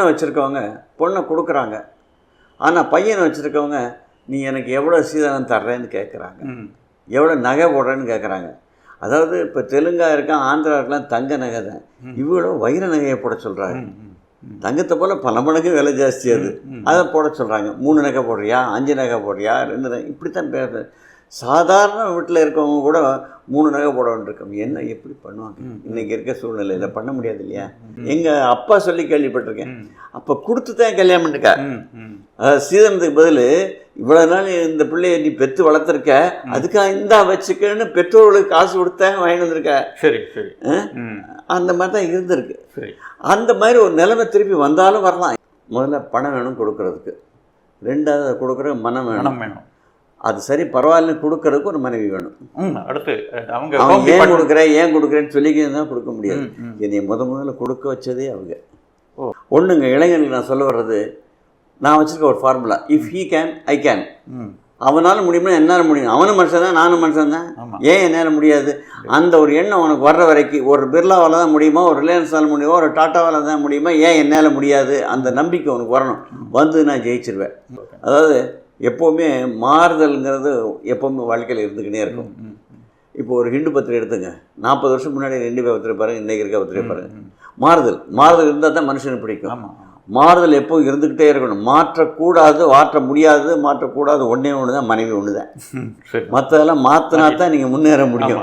பொண்ணை வச்சுருக்கவங்க பொண்ணை கொடுக்குறாங்க. ஆனால் பையனை வச்சுருக்கவங்க நீ எனக்கு எவ்வளோ சீதனம் தர்றேன்னு கேட்குறாங்க எவ்வளோ நகை போடுறேன்னு கேட்குறாங்க அதாவது இப்போ தெலுங்கா இருக்கான் ஆந்திரா இருக்கலாம் தங்க நகை தான். இவ்வளோ வைர நகையை போட சொல்கிறாங்க. தங்கத்தை போல் பல மடங்கு விலை ஜாஸ்தி அது. அதை போட சொல்கிறாங்க மூணு நகை போடுறியா? அஞ்சு நகை போடுறியா? ரெண்டு நகை. இப்படி தான் பேர் சாதாரண வீட்டில் இருக்கவங்க கூட மூணு நகை போட வேண்டியிருக்கோம். என்ன எப்படி பண்ணுவாங்க. இன்னைக்கு இருக்க சூழ்நிலையில் பண்ண முடியாது இல்லையா? எங்கள் அப்பா சொல்லி கேள்விப்பட்டிருக்கேன். அப்போ கொடுத்து தான் கல்யாணம் பண்ணிருக்கா. அதாவது சீதனத்துக்கு பதில் இவ்வளோ நாள் இந்த பிள்ளைய நீ பெற்று வளர்த்துருக்க. அதுக்காக இந்தா வச்சுக்கன்னு பெற்றோர்களுக்கு காசு கொடுத்தேன் வாங்கிட்டு வந்திருக்க? சரி சரி. அந்த மாதிரி தான் இருந்திருக்கு. சரி. அந்த மாதிரி ஒரு நிலைமை திருப்பி வந்தாலும் வரலாம். முதல்ல பணம் வேணும் கொடுக்கறதுக்கு. ரெண்டாவது கொடுக்குற மனம் வேணும். வேணும். அது சரி பரவாயில்லன்னு கொடுக்கறதுக்கு ஒரு மனைவி வேணும். அடுத்து அவங்க அவன் கோபி ஏன் கொடுக்குறேன் ஏன் கொடுக்குறேன்னு சொல்லிக்கிறது தான் கொடுக்க முடியாது. என்னை முத முதல்ல கொடுக்க வச்சதே அவங்க. ஒன்றுங்க இளைஞர்களுக்கு நான் சொல்ல வர்றது நான் வச்சிருக்க ஒரு formula if he can I can அவனால் முடியுமா என்னால் முடியும்? அவனும் மனுஷன் தான் நானும் மனுஷன் தான். ஏன் என்னால் முடியாது? அந்த ஒரு எண்ணம் உனக்கு வர்ற வரைக்கும் ஒரு பிர்லாவால் தான் முடியுமா? ஒரு ரிலையன்ஸால் முடியுமா? ஒரு டாட்டாவால் தான் முடியுமா? ஏன் என்னால் முடியாது? அந்த நம்பிக்கை உனக்கு வரணும். வந்து நான் ஜெயிச்சிருவேன். அதாவது எப்போவுமே மாறுதல்ங்கிறது எப்போவுமே வாழ்க்கையில் இருந்துக்கிட்டே இருக்கும். இப்போ ஒரு ஹிண்டு பத்திரிகை எடுத்துங்க. நாற்பது வருஷம் முன்னாடி ரெண்டு பேர் பத்திரிகை பாருங்க இன்றைக்கி இருக்க பத்திரிகை பாருங்க. ம், ம். மாறுதல். மாறுதல் இருந்தால் தான் மனுஷனுக்கு பிடிக்கும். மாறுதல் எப்பவும் இருந்துக்கிட்டே இருக்கணும். மாற்றக்கூடாது மாற்ற முடியாது மாற்றக்கூடாது ஒன்றே ஒன்று தான் மனைவி ஒன்று தான் மற்றதெல்லாம் மாற்றினா தான் நீங்கள் முன்னேற முடியும்.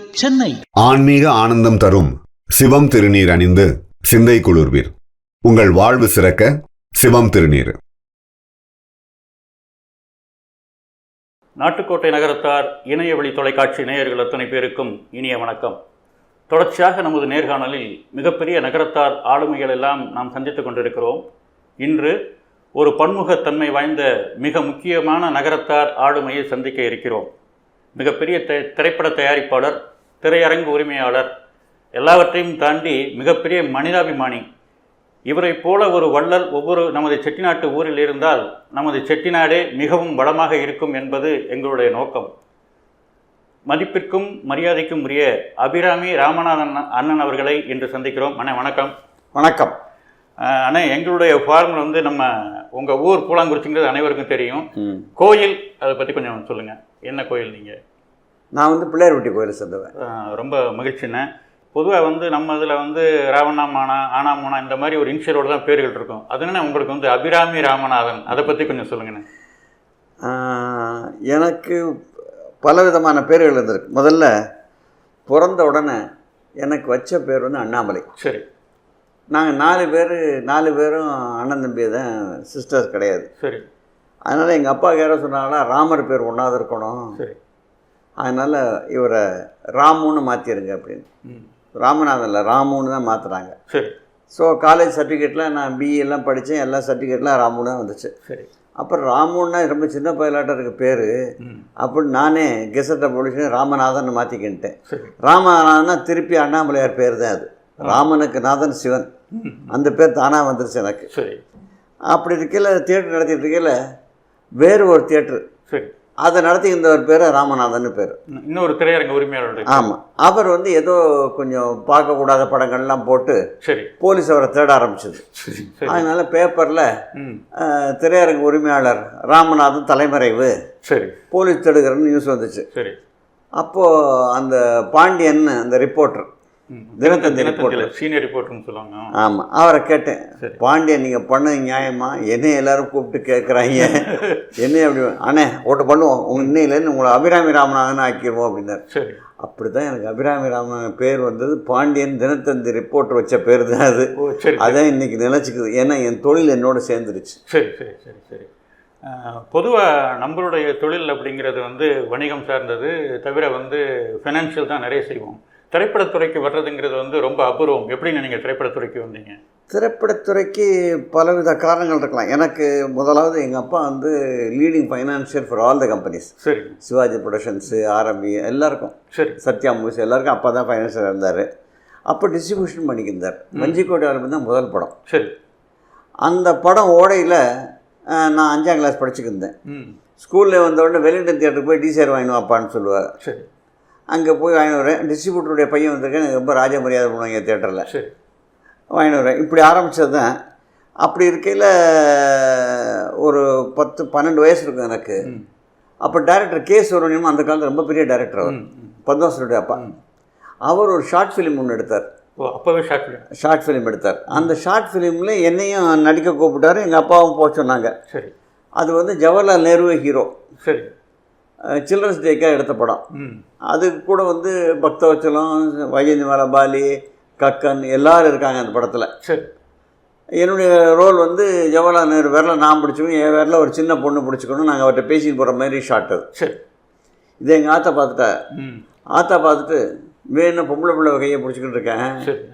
Chennai. ஆன்மீக ஆனந்தம் தரும் சிவம் திருநீர் அணிந்து சிந்தை குளிர்வீர். உங்கள் வாழ்வு சிறக்க சிவம் திருநீர். நாட்டுக்கோட்டை நகரத்தார் இணைய வழி தொலைக்காட்சி நேயர்கள் அத்தனை பேருக்கும் இனிய வணக்கம். தொடர்ச்சியாக நமது நேர்காணலில் மிகப்பெரிய நகரத்தார் ஆளுமைகள் எல்லாம் நாம் சந்தித்துக் கொண்டிருக்கிறோம். இன்று ஒரு பன்முகத்தன்மை வாய்ந்த மிக முக்கியமான நகரத்தார் ஆளுமையை சந்திக்க இருக்கிறோம். மிகப்பெரிய தி திரைப்பட தயாரிப்பாளர் திரையரங்கு உரிமையாளர். எல்லாவற்றையும் தாண்டி மிகப்பெரிய மனிதாபிமானி. இவரைப் போல ஒரு வள்ளல் ஒவ்வொரு நமது செட்டிநாட்டு ஊரில் இருந்தால் நமது செட்டிநாடே மிகவும் வளமாக இருக்கும் என்பது எங்களுடைய நோக்கம். மதிப்பிற்கும் மரியாதைக்கும் உரிய அபிராமி ராமநாதன் அண்ணன் அவர்களை இன்று சந்திக்கிறோம். அண்ணே வணக்கம். வணக்கம். அண்ணே எங்களுடைய ஃபார்மில் வந்து நம்ம உங்கள் ஊர் பூலாங்குறிச்சிங்கிறது அனைவருக்கும் தெரியும். கோயில் அதை பற்றி கொஞ்சம் சொல்லுங்கள் என்ன கோயில் நீங்கள் நான் வந்து பிள்ளையார்பட்டி கோயிலை சேர்ந்தவன். ரொம்ப மகிழ்ச்சிண்ணே. பொதுவாக வந்து நம்ம இதில் வந்து ராவணாமானா ஆனாமானா இந்த மாதிரி ஒரு இனிஷியலோட தான் பேர்கள் இருக்கும். அதனால உங்களுக்கு வந்து அபிராமி ராமநாதன்? அதை பற்றி கொஞ்சம் சொல்லுங்கண்ணே. எனக்கு பலவிதமான பேர்கள் இருந்திருக்கு. முதல்ல பிறந்த உடனே எனக்கு வச்ச பேர் வந்து அண்ணாமலை. சரி. நாங்கள் நாலு பேர் நாலு பேரும் அண்ணன் தம்பி தான் சிஸ்டர்ஸ் கிடையாது. சரி. அதனால் எங்கள் அப்பா யாரோ சொன்னாங்களா ராமர் பேர் ஒன்றாவது இருக்கணும். சரி. அதனால் இவரை ராமுன்னு மாற்றிருங்க அப்படின்னு. ராமநாதன் இல்லை ராமுன்னு தான் மாற்றுறாங்க சரி. ஸோ காலேஜ் சர்டிஃபிகேட்டில் நான் பிஇ எல்லாம் படித்தேன் எல்லா சர்டிஃபிகேட்லாம் தான் வந்துச்சு. சரி. அப்புறம் ராமுன்னா ரொம்ப சின்ன பயலாட்டம் இருக்க பேர் அப்படின்னு நானே கெசட்டை போலீஸ் ராமநாதன் மாற்றிக்கின்ட்டேன் ராமநாதன்னா திருப்பி அண்ணாமலையார் பேர் தான் அது ராமனுக்கு நாதன் சிவன். அந்த பேர் தானாக வந்துருச்சு எனக்கு. சரி. அப்படி இருக்கையில் தியேட்டர் நடத்திட்டு இருக்கையில் வேறு ஒரு தியேட்டர் சரி. அதை நடத்தி இருந்தவர் பேர் ராமநாதன் பேர். இன்னொரு திரையரங்க உரிமையாளருடைய ஆமாம் அவர் வந்து ஏதோ கொஞ்சம் பார்க்கக்கூடாத படங்கள்லாம் போட்டு சரி. போலீஸ் அவரை தேட ஆரம்பிச்சது. அதனால பேப்பரில் திரையரங்கு உரிமையாளர் ராமநாதன் தலைமறைவு சரி. போலீஸ் தேடுகிறன்னு நியூஸ் வந்துச்சு. சரி. அப்போது அந்த பாண்டியன் அந்த ரிப்போர்ட்டர். தினத்தந்தி ரிப்போர்ட்டர் சீனியர் ரிப்போர்ட்னு சொல்லுவாங்க. ஆமாம் அவரை கேட்டேன். பாண்டியன் நீங்கள் பண்ணது நியாயமா? என்னை எல்லாரும் கூப்பிட்டு கேட்குறாங்க என்ன அப்படி அண்ணே ஓட்டு பண்ணுவோம். உங்கள் இன்னையிலேருந்து உங்களை அபிராமி ராமநாதன் ஆக்கிடுவோம் அப்படின்னாரு. சரி. அப்படி தான் எனக்கு அபிராமி ராமநாதன் பேர் வந்தது. பாண்டியன் தினத்தந்தி ரிப்போர்ட்டர் வச்ச பேர் தான் அது. அதான் இன்னைக்கு நிலச்சிக்குது ஏன்னா என் தொழில் என்னோட சேர்ந்துருச்சு. சரி சரி சரி சரி. பொதுவாக நம்மளுடைய தொழில் அப்படிங்கிறது வந்து வணிகம் சார்ந்தது. தவிர வந்து ஃபினான்ஷியல் தான் நிறைய செய்வோம். திரைப்படத்துறைக்கு வர்றதுங்கிறது வந்து ரொம்ப அபூர்வம். எப்படிங்க நீங்கள் திரைப்படத்துறைக்கு வந்தீங்க? திரைப்படத்துறைக்கு பலவித காரணங்கள் இருக்கலாம். எனக்கு முதலாவது எங்கள் அப்பா வந்து leading financier for all the companies சரி சிவாஜி ப்ரொடக்ஷன்ஸு ஆர்எம்பி எல்லாருக்கும். சரி. சத்யா மூவிஸ் எல்லாருக்கும் அப்பா தான் ஃபைனான்சியர் இருந்தார். அப்போ டிஸ்ட்ரிபியூஷன் பண்ணிக்கிருந்தார் வஞ்சிக்கோட்டை ஆரம்பி தான் முதல் படம். சரி. அந்த படம் ஓடையில் நான் அஞ்சாம் கிளாஸ் படிச்சுக்கிருந்தேன் ஸ்கூலில் வந்த உடனே வெலிங்டன் தியேட்டருக்கு போய் டிசிஆர் வாங்கினு வாப்பான்னு சொல்லுவார். சரி. அங்கே போய் வாங்கினு வரேன். டிஸ்ட்ரிபியூட்டருடைய பையன் வந்திருக்கேன். எனக்கு ரொம்ப ராஜ மரியாதை பண்ணுவாங்க தியேட்டரில் சரி. வாங்கினு வரேன். இப்படி ஆரம்பித்தது தான். அப்படி இருக்கையில் ஒரு பத்து பன்னெண்டு வயசு இருக்கும் எனக்கு. அப்போ டைரக்டர் கே சுப்ரமணியம் அந்த காலத்தில் ரொம்ப பெரிய டைரக்டர் அவர். பத்மாசனுடைய அப்பா. அவர் ஒரு ஷார்ட் ஃபிலிம் ஒன்று எடுத்தார். ஓ அப்போவே ஷார்ட் ஃபிலிம் ஷார்ட் ஃபிலிம் எடுத்தார். அந்த ஷார்ட் ஃபிலிமில் என்னையும் நடிக்க கூப்பிட்டாரு. எங்கள் அப்பாவும் போக சொன்னாங்க. சரி. அது வந்து ஜவஹர்லால் நேரு ஹீரோ சரி. சில்ட்ரன்ஸ் டேக்காக எடுத்த படம். அதுக்கு கூட வந்து பக்தவச்சலம் வைஜந்தி பாலி கக்கன் எல்லாரும் இருக்காங்க அந்த படத்தில். சரி. என்னுடைய ரோல் வந்து ஜவஹர்லால் நேரு விரல நான் பிடிச்சிக்கணும் என் விரல ஒரு சின்ன பொண்ணு பிடிச்சிக்கணும் நாங்கள் அவர்கிட்ட பேசிட்டு போகிற மாதிரி ஷார்ட் அது. சரி. இதை எங்கள் ஆத்தா பார்த்துட்டா? ஆத்தா பார்த்துட்டு வேணும் பொம்பளை பிள்ளை கையை பிடிச்சிக்கிட்டு இருக்கேன்?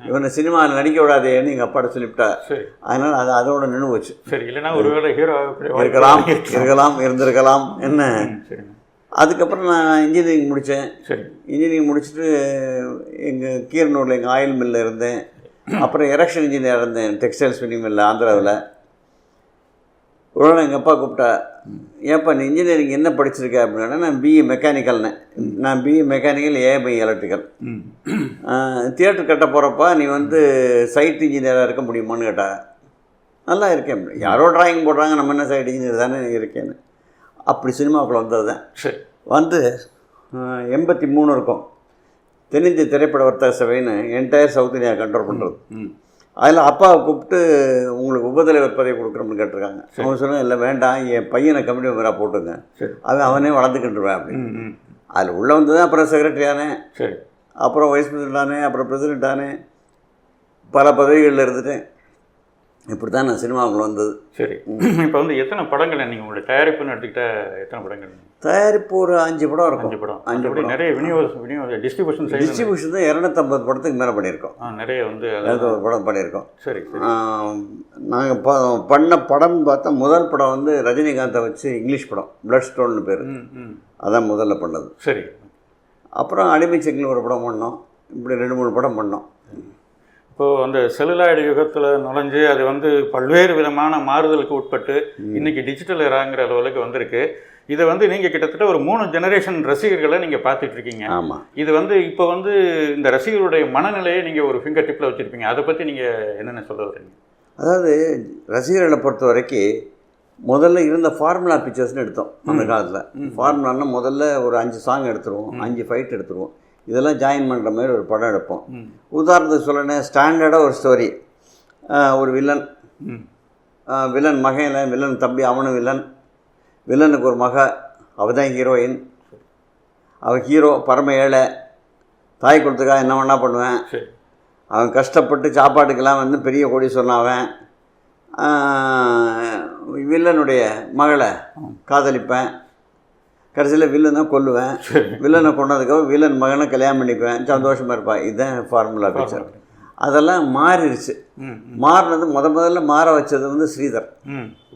இவனை சினிமாவில் நடிக்க விடாதேன்னு எங்கள் அப்பாட்ட சொல்லிவிட்டா. அதனால் அது அதோட நின்று போச்சு சரி இல்லைன்னா ஒருவேளை ஹீரோ இருக்கலாம் இருக்கலாம் இருந்திருக்கலாம். என்ன? சரி. அதுக்கப்புறம் நான் இன்ஜினியரிங் முடித்தேன். சரி. இன்ஜினியரிங் முடிச்சுட்டு எங்கள் கீரனூரில் எங்கள் ஆயில் மில்லில் இருந்தேன். அப்புறம் எரெக்ஷன் இன்ஜினியர் இருந்தேன். டெக்ஸ்டைல் ஸ்பின்னிங் மில்லில் ஆந்திராவில். நாள் எங்கள் அப்பா கூப்பிட்டா ஏன்ப்பா நீ இன்ஜினியரிங் என்ன படிச்சிருக்க? அப்படின்னா நான் பிஇ மெக்கானிக்கல்னு நான் BE mechanical A B electrical theatre கட்ட போகிறப்ப நீ வந்து சைட் இன்ஜினியராக இருக்க முடியுமான்னு கேட்டா நல்லா இருக்கேன். யாரோ டிராயிங் போடுறாங்க நம்ம என்ன சைட் இன்ஜினியர் தானே இருக்கேன்னு. அப்படி சினிமாவுக்குள்ள வந்தது தான் சரி. வந்து எண்பத்தி மூணு இருக்கும். தென்னிந்திய திரைப்பட வர்த்தக சபைன்னு என்டையர் சவுத் இந்தியா கண்ட்ரோல் பண்ணுறது அதில் அப்பாவை கூப்பிட்டு உங்களுக்கு உபதலைவர் பதவி கொடுக்குறோம்னு கேட்டிருக்காங்க. அவங்க சொன்னாங்க இல்லை வேண்டாம். என் பையனை கமிட்டி மெம்பராக போட்டுங்க சரி. அவன் அவனே வளர்ந்துக்கிட்டுருவேன் அப்படின்னு அதில் உள்ளே வந்து தான் அப்புறம் செக்ரட்டரி ஆனேன் சரி. அப்புறம் வைஸ் பிரசிடென்ட் ஆனேன் அப்புறம் பிரசிடென்ட் ஆனேன் பல பதவிகளில் இருந்துட்டேன். இப்படி தான் நான் சினிமாவுக்குள்ள வந்தது. சரி. இப்போ வந்து எத்தனை படங்கள் நீங்கள் உங்களுடைய தயாரிப்புன்னு எடுத்துக்கிட்டா எத்தனை படங்கள் தயாரிப்பு ஒரு அஞ்சு படம் இருக்கும். அஞ்சு படம். அஞ்சு படம். நிறைய விநியோக விநியோக டிஸ்ட்ரிபியூஷன் டிஸ்ட்ரிபியூஷன் தான் இரநூத்தம்பது படத்துக்கு மேலே பண்ணியிருக்கோம். நிறைய வந்து இரநூத்தம்பது படம் பண்ணியிருக்கோம். சரி நாங்கள் ப பண்ண படம் பார்த்தா முதல் படம் வந்து ரஜினிகாந்தை வச்சு இங்கிலீஷ் படம் பிளட் ஸ்டோன்னு பேர் அதான் முதல்ல பண்ணது. சரி. அப்புறம் அடிமை செக்கில் ஒரு படம் பண்ணோம். இப்படி ரெண்டு மூணு படம் பண்ணோம். இப்போது அந்த செல்லுலாய்டு யுகத்தில் நுழைஞ்சு அது வந்து பல்வேறு விதமான மாறுதலுக்கு உட்பட்டு இன்னைக்கு டிஜிட்டல் எராங்கிற அளவுக்கு வந்திருக்கு. இதை வந்து நீங்கள் கிட்டத்தட்ட ஒரு மூணு ஜெனரேஷன் ரசிகர்களை நீங்கள் பார்த்துட்டு இருக்கீங்க ஆமாம் இது வந்து இப்போ வந்து இந்த ரசிகர்களுடைய மனநிலையை நீங்கள் ஒரு ஃபிங்கர் டிப்பில் வச்சுருப்பீங்க. அதை பற்றி நீங்கள் என்னென்ன சொல்ல வரீங்க? அதாவது ரசிகர்களை பொறுத்த வரைக்கும் முதல்ல இருந்த ஃபார்முலா பிக்சர்ஸ்னு எடுத்தோம். அந்த காலத்தில். ஃபார்முலான்னா முதல்ல ஒரு அஞ்சு சாங் எடுத்துருவோம். அஞ்சு ஃபைட் எடுத்துருவோம். இதெல்லாம் ஜாயின் பண்ணுற மாதிரி ஒரு படம் எடுப்போம். உதாரணத்துக்கு சொல்லணும் ஸ்டாண்டர்டாக ஒரு ஸ்டோரி ஒரு வில்லன் வில்லன் மகையில் வில்லன் தம்பி அவனும் வில்லன் வில்லனுக்கு ஒரு மக அவ தான் ஹீரோயின் அவன் ஹீரோ பரம ஏழை. தாய் கொடுத்துக்கா என்ன வேணா பண்ணுவேன். அவன் கஷ்டப்பட்டு சாப்பாட்டுக்கெல்லாம் வந்து பெரிய அவன் ஆஹ், வில்லனுடைய மகளை காதலிப்பேன். கடைசியில் வில்லனை கொல்லுவேன். வில்லனை கொண்டதுக்கப்புறம் வில்லன் மகனை கல்யாணம் பண்ணிக்குவேன். சந்தோஷமாக இருப்பான். இதுதான் ஃபார்முலா பிக்சர் அதெல்லாம் மாறிடுச்சு. மாறினது முத முதல்ல மாற வச்சது வந்து ஸ்ரீதர்.